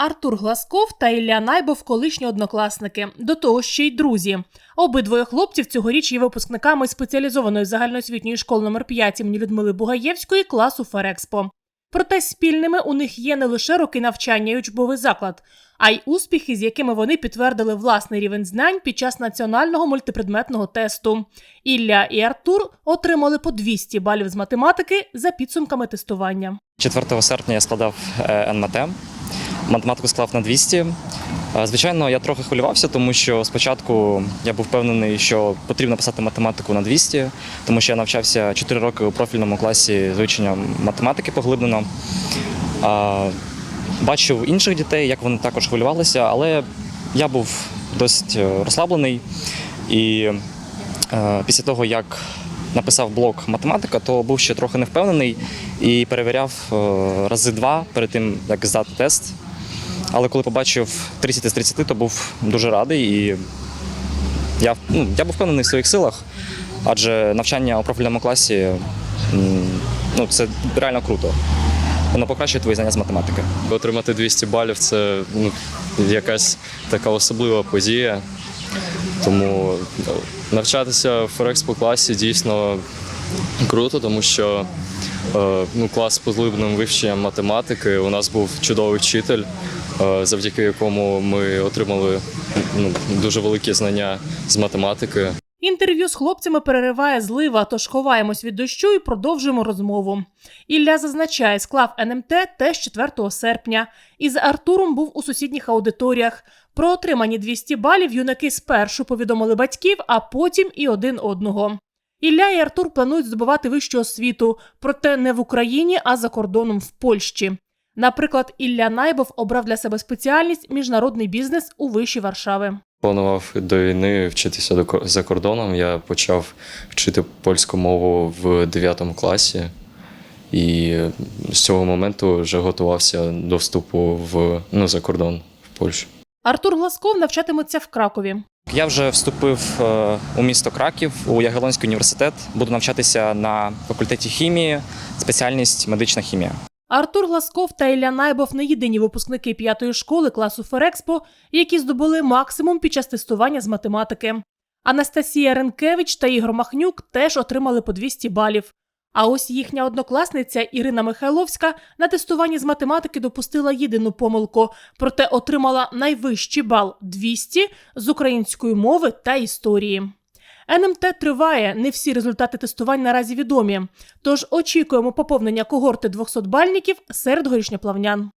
Артур Гласков та Ілля Найбов колишні однокласники, до того ще й друзі. Обидвоє хлопців цьогоріч є випускниками спеціалізованої загальноосвітньої школи номер 5 імені Людмили Бугаєвської класу Ферекспо. Проте спільними у них є не лише роки навчання і учбовий заклад, а й успіхи, з якими вони підтвердили власний рівень знань під час національного мультипредметного тесту. Ілля і Артур отримали по 200 балів з математики за підсумками тестування. 4 серпня я складав е, НМТ. Математику склав на 200. Е, Звичайно, я трохи хвилювався, тому що спочатку я був впевнений, що потрібно писати математику на 200, тому що я навчався 4 роки у профільному класі з вивченням математики поглиблено. Бачив інших дітей, як вони також хвилювалися, але я був досить е, розслаблений. І е, після того, як написав блок математика, то був ще трохи невпевнений і перевіряв е, рази два перед тим, як здати тест. Але коли побачив 30 з 30, то був дуже радий і я, ну, я був впевнений в своїх силах, адже навчання у профільному класі ну, це реально круто. Воно покращує твої знання з математики. Отримати 200 балів це ну, якась така особлива подія. Тому е, навчатися в Ферекспо класі дійсно круто, тому що е, ну, клас з поглибленим вивченням математики. У нас був чудовий вчитель, завдяки якому ми отримали ну, дуже великі знання з математики. Інтерв'ю з хлопцями перериває злива, тож ховаємось від дощу і продовжуємо розмову. Ілля зазначає, склав НМТ теж 4 серпня і з Артуром був у сусідніх аудиторіях. Про отримані 200 балів юнаки спершу повідомили батьків, а потім і один одного. Ілля і Артур планують здобувати вищу освіту, проте не в Україні, а за кордоном в Польщі. Наприклад, Ілля Найбов обрав для себе спеціальність міжнародний бізнес у виші Варшави. Планував до війни вчитися до за кордоном. Я почав вчити польську мову в 9 класі, і з цього моменту вже готувався до вступу в ну, за кордон в Польщу. Артур Гласков навчатиметься в Кракові. Я вже вступив е, у місто Краків у Ягелонський університет. Буду навчатися на факультеті хімії, спеціальність медична хімія. Артур Гласков та Ілля Найбов не єдині випускники п'ятої школи класу Ферекспо, які здобули максимум під час тестування з математики. Анастасія Ренкевич та Ігор Махнюк теж отримали по 200 балів. А ось їхня однокласниця Ірина Михайловська на тестуванні з математики допустила єдину помилку, проте отримала найвищий бал 200 з української мови та історії. НМТ триває. Не всі результати тестувань наразі відомі. Тож очікуємо поповнення когорти 200 бальників серед горішньоплавнян.